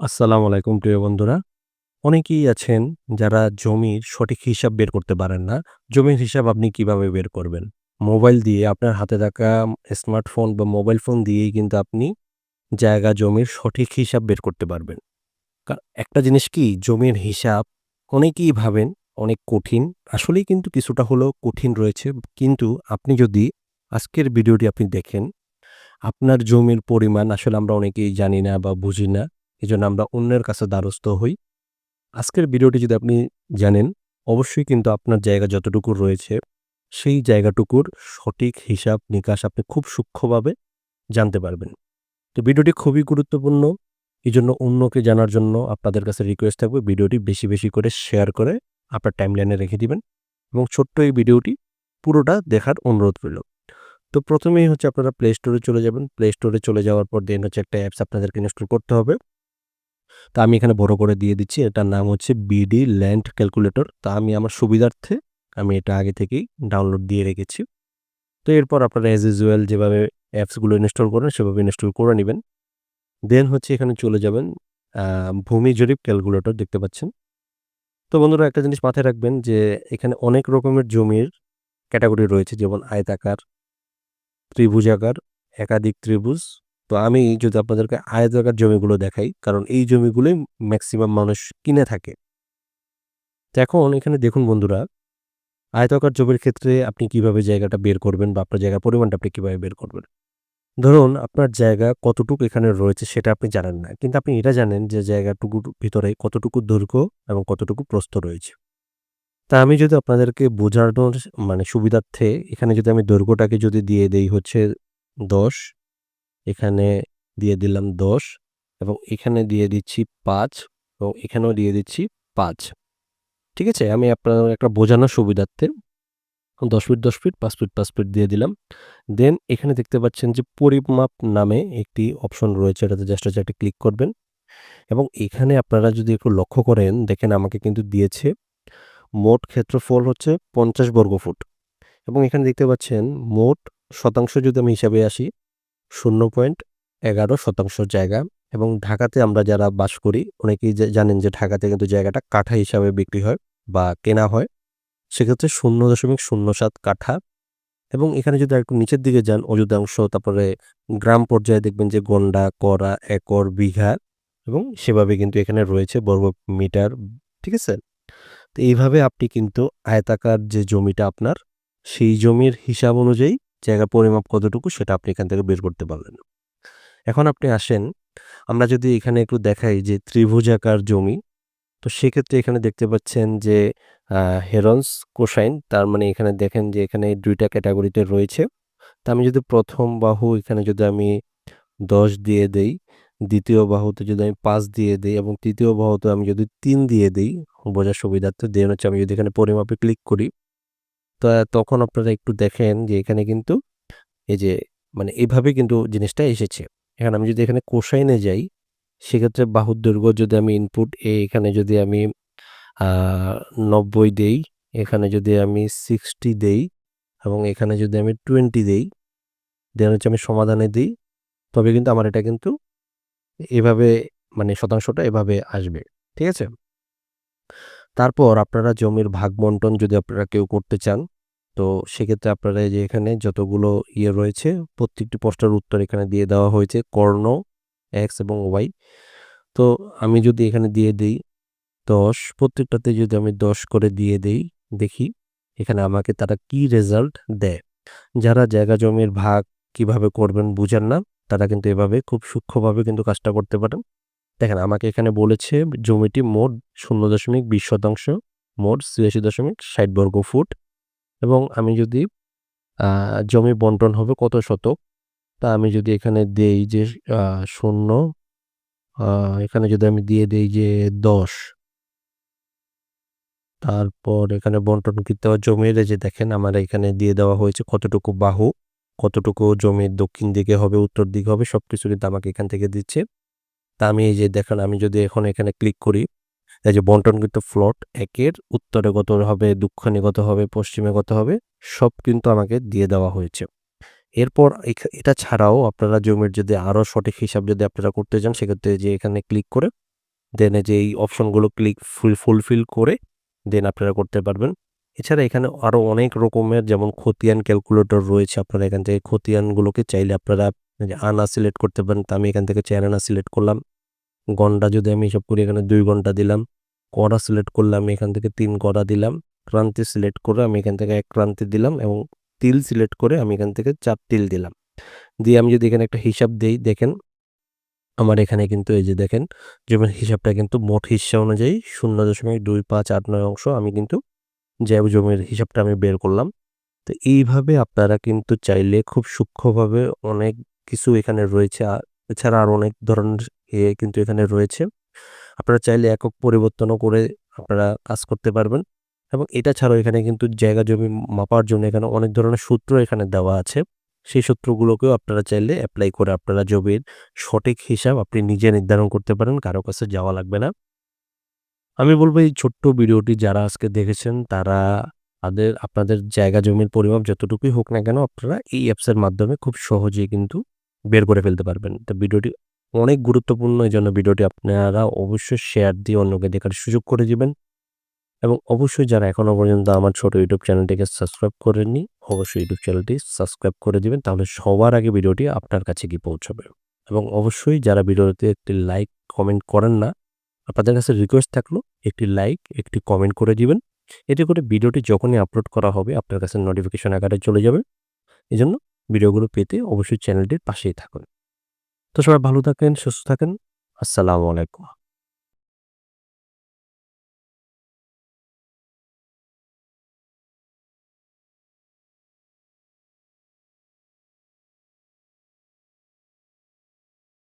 আসসালামু আলাইকুম প্রিয় বন্ধুরা। অনেকেই আছেন যারা জমির সঠিক হিসাব বের করতে পারেন না। জমির হিসাব আপনি কীভাবে বের করবেন? মোবাইল দিয়ে আপনার হাতে থাকা স্মার্টফোন বা মোবাইল ফোন দিয়েই কিন্তু আপনি জায়গা জমির সঠিক হিসাব বের করতে পারবেন। একটা জিনিস কি জমির হিসাব অনেকেই ভাবেন অনেক কঠিন। আসলেই কিন্তু কিছুটা হলেও কঠিন রয়েছে। কিন্তু আপনি যদি আজকের ভিডিওটি আপনি দেখেন, আপনার জমির পরিমাণ আসলে আমরা অনেকেই জানি না বা বুঝি না। এজন্য আমরা অন্যের কাছে দ্বারস্থ হই। আজকের ভিডিওটি যদি আপনি জানেন, অবশ্যই কিন্তু আপনার জায়গা যতটুকু রয়েছে, সেই জায়গাটুকুর সঠিক হিসাব নিকাশ আপনি খুব সূক্ষ্মভাবে জানতে পারবেন। তো ভিডিওটি খুবই গুরুত্বপূর্ণ। এই জন্য অন্যকে জানার জন্য আপনাদের কাছে রিকোয়েস্ট থাকবে ভিডিওটি বেশি, বেশি করে শেয়ার করে আপনার টাইমলাইনে রেখে দিবেন এবং ছোট্ট এই ভিডিওটি পুরোটা দেখার অনুরোধ রইল। তো প্রথমেই হচ্ছে আপনারা প্লে স্টোরে চলে যাবেন। প্লে স্টোরে চলে যাওয়ার পর দেন হচ্ছে একটা অ্যাপস আপনাদেরকে ইনস্টল করতে হবে। তো আমি এখানে বড় করে দিয়ে দিচ্ছি। এটার নাম হচ্ছে বিডি ল্যান্ড ক্যালকুলেটর। তা আমি আমার সুবিধার্থে আমি এটা আগে থেকেই ডাউনলোড দিয়ে রেখেছি। তো এরপর আপনারা অ্যাজ ইউজুয়াল যেভাবে অ্যাপসগুলো ইনস্টল করেন সেভাবে ইনস্টল করে নেবেন দেন হচ্ছে এখানে চলে যাবেন ভূমি জরিপ ক্যালকুলেটর দেখতে পাচ্ছেন। তো বন্ধুরা একটা জিনিস মাথায় রাখবেন যে এখানে অনেক রকমের জমির ক্যাটাগরি রয়েছে যেমন আয়তাকার, ত্রিভুজাকার, একাধিক ত্রিভুজ। তো আমি যদি আপনাদেরকে আয়তাকার জমিগুলো দেখাই কারণ এই জমিগুলোই ম্যাক্সিমাম মানুষ কিনে থাকে। এখন এখানে দেখুন বন্ধুরা, আয়তাকার জমির ক্ষেত্রে আপনি কীভাবে জায়গাটা বের করবেন বা আপনার জায়গার পরিমাণটা আপনি কীভাবে বের করবেন? ধরুন আপনার জায়গা কতটুকু এখানে রয়েছে সেটা আপনি জানেন না। কিন্তু আপনি এটা জানেন যে জায়গাটুকুর ভিতরে কতটুকু দৈর্ঘ্য এবং কতটুকু প্রস্থ রয়েছে। তা আমি যদি আপনাদেরকে বোঝানোর মানে সুবিধার্থে এখানে যদি আমি দৈর্ঘ্যটাকে যদি দিয়ে দেই হচ্ছে ১০, এখানে দিয়ে দিলাম ১০ এবং এখানে দিয়ে দিচ্ছি পাঁচ এবং এখানেও দিয়ে দিচ্ছি পাঁচ ঠিক আছে? আমি আপনার একটা বোঝানোর সুবিধার্থে ১০ ফিট, ১০ ফিট, পাঁচ ফিট, পাঁচ ফিট দিয়ে দিলাম। দেন এখানে দেখতে পাচ্ছেন যে পরিমাপ নামে একটি অপশন রয়েছে এটাতে জাস্ট হচ্ছে একটা ক্লিক করবেন এবং এখানে আপনারা যদি একটু লক্ষ্য করেন দেখেন আমাকে কিন্তু দিয়েছে মোট ক্ষেত্রফল হচ্ছে ৫০ বর্গফুট এবং এখানে দেখতে পাচ্ছেন মোট শতাংশ যদি আমি হিসাবে আসি ০.১১ শতাংশ জায়গা এবং ঢাকাতে আমরা যারা বাস করি অনেকেই জানেন যে ঢাকাতে কিন্তু জায়গাটা কাঠা হিসাবে বিক্রি হয় বা কেনা হয়। সেক্ষেত্রে ০.০৭ কাঠা এবং এখানে যদি আরেকটু নিচের দিকে যান অযোধ্যাংশ তারপরে গ্রাম পর্যায়ে দেখবেন যে গন্ডা, করা, একর, বিঘা এবং সেভাবে কিন্তু এখানে রয়েছে বর্গ মিটার। ঠিক আছে? তো এইভাবে আপনি কিন্তু আয়তাকার যে জমিটা আপনার, সেই জমির হিসাব অনুযায়ী জায়গার পরিমাপ কতটুকু সেটা আপনি এখান থেকে বের করতে পারলেন। এখন আপনি আসেন, আমরা যদি এখানে একটু দেখাই যে ত্রিভুজাকার জমি, তো সেক্ষেত্রে এখানে দেখতে পাচ্ছেন যে হেরন্স কোসাইন তার মানে এখানে দেখেন যে এখানে ২ টা ক্যাটেগরিতে রয়েছে। তা আমি যদি প্রথম বাহু এখানে যদি আমি ১০ দিয়ে দেই, দ্বিতীয় বাহুতে যদি আমি পাঁচ দিয়ে দিই এবং তৃতীয় বাহুতে আমি যদি তিন দিয়ে দিই বোঝার সুবিধার্থে দেন হচ্ছে আমি যদি এখানে পরিমাপে ক্লিক করি, তা তখন আপনারা একটু দেখেন যে এখানে কিন্তু এই যে মানে এভাবে কিন্তু জিনিসটা এসেছে। এখন আমি যদি এখানে কোসাইনে যাই, সেক্ষেত্রে বাহুর দৈর্ঘ্য যদি আমি ইনপুট এ এখানে যদি আমি ৯০ দেই, এখানে যদি আমি 60 দেই এবং এখানে যদি আমি 20 দেই, দেন হচ্ছে আমি সমাধানে দিই, তবে কিন্তু আমার এটা কিন্তু এভাবে মানে শতাংশটা এভাবে আসবে। ঠিক আছে? তারপর আপনারা জমির ভাগ বন্টন যদি আপনারা কেউ করতে চান, তো সেক্ষেত্রে আপনারা যে এখানে যতগুলো ইয়ে রয়েছে প্রত্যেকটি প্রশ্নের উত্তর এখানে দিয়ে দেওয়া হয়েছে কর্ণ, এক্স এবং ওয়াই। তো আমি যদি এখানে দিয়ে দিই দশ প্রত্যেকটাতে যদি আমি ১০ করে দিয়ে দেই, দেখি এখানে আমাকে তারা কি রেজাল্ট দেয়। যারা জায়গা জমির ভাগ কীভাবে করবেন বুঝেন না, তারা কিন্তু এভাবে খুব সূক্ষ্মভাবে কিন্তু কাজটা করতে পারেন। দেখেন আমাকে এখানে বলেছে জমিটি মোট ০.২০ শতাংশ, মোট ছিয়াশি দশমিক ষাট বর্গ ফুট এবং আমি যদি জমি বন্টন হবে কত শতক, তা আমি যদি এখানে দেই যে শূন্য এখানে যদি আমি দিয়ে দেই যে ১০ তারপর এখানে বন্টন বন্টনকৃত জমির যে দেখেন আমার এখানে দিয়ে দেওয়া হয়েছে কতটুকু বাহু, কতটুকু জমির দক্ষিণ দিকে হবে, উত্তর দিকে হবে সব কিছু কিন্তু আমাকে এখান থেকে দিচ্ছে। তা আমি এই যে দেখেন আমি যদি এখন এখানে ক্লিক করি, এই যে বন্টনকৃত প্লট ১ এর উত্তরে কত হবে, দক্ষিণে কত হবে, পশ্চিমে কত হবে সব কিন্তু আমাকে দিয়ে দেওয়া হয়েছে। এরপর এটা ছাড়াও আপনারা জমির যদি আরও সঠিক হিসাব যদি আপনারা করতে চান সেক্ষেত্রে যে এখানে ক্লিক করে দেন যে এই অপশনগুলো ক্লিক ফুল ফুলফিল করে দেন আপনারা করতে পারবেন। এছাড়া এখানে আরও অনেক রকমের যেমন খতিয়ান ক্যালকুলেটর রয়েছে। আপনারা এখান থেকে খতিয়ানগুলোকে চাইলে আপনারা আনা সিলেক্ট করতে পারেন। তো আমি এখান থেকে ৪ আনা সিলেক্ট করলাম। গন্ডা যদি আমি হিসাব করি, এখানে দুই ঘণ্টা দিলাম। কড়া সিলেক্ট করলে আমি এখান থেকে তিন কড়া দিলাম। ক্রান্তি সিলেক্ট করে আমি এখান থেকে এক ক্রান্তি দিলাম এবং তিল সিলেক্ট করে আমি এখান থেকে ৪ তিল দিলাম। দিয়ে আমি যদি এখানে একটা হিসাব দেই, দেখেন, আমার এখানে কিন্তু এই যে দেখেন জমির হিসাবটা কিন্তু মোট হিস্সা অনুযায়ী ০.২৫৮৯ অংশ আমি কিন্তু যে জমির হিসাবটা আমি বের করলাম। তো এইভাবে আপনারা কিন্তু চাইলে খুব সূক্ষ্মভাবে অনেক কিছু এখানে রয়েছে। এছাড়া আরও অনেক ধরনের ইয়ে কিন্তু এখানে রয়েছে। আপনারা চাইলে একক পরিবর্তনও করে আপনারা কাজ করতে পারবেন এবং এটা ছাড়াও এখানে কিন্তু জায়গা জমি মাপার জন্য এখানে অনেক ধরনের সূত্র এখানে দেওয়া আছে। সেই সূত্রগুলোকেও আপনারা চাইলে অ্যাপ্লাই করে আপনারা জমির সঠিক হিসাব আপনি নিজে নির্ধারণ করতে পারেন। কারও কাছে যাওয়া লাগবে না। আমি বলব এই ছোট্ট ভিডিওটি যারা আজকে দেখেছেন, তারা তাদের, আপনাদের জায়গা জমির পরিমাপ যতটুকুই হোক না কেন, আপনারা এই অ্যাপসের মাধ্যমে খুব সহজেই কিন্তু বের করে ফেলতে পারবেন। তো ভিডিওটি অনেক গুরুত্বপূর্ণ এই জন্য ভিডিওটি আপনারা অবশ্যই শেয়ার দিয়ে অন্যকে দেখার সুযোগ করে দিবেন। এবং অবশ্যই যারা এখনও পর্যন্ত আমার ছোট ইউটিউব চ্যানেলটিকে সাবস্ক্রাইব করেননি, অবশ্যই ইউটিউব চ্যানেলটি সাবস্ক্রাইব করে দিবেন। তাহলে সবার আগে ভিডিওটি আপনার কাছে গিয়ে পৌঁছাবে। এবং অবশ্যই যারা ভিডিওতে একটি লাইক, কমেন্ট করেন না, আপনাদের কাছে রিকোয়েস্ট থাকল একটি লাইক, একটি কমেন্ট করে দিবেন। এতে করে ভিডিওটি যখনই আপলোড করা হবে আপনার কাছে নোটিফিকেশন আকারে চলে যাবে। এজন্য ভিডিওগুলো পেতে অবশ্যই চ্যানেলটির পাশেই থাকুন। তো সবাই ভালো থাকেন, সুস্থ থাকেন। আসসালামু আলাইকুম।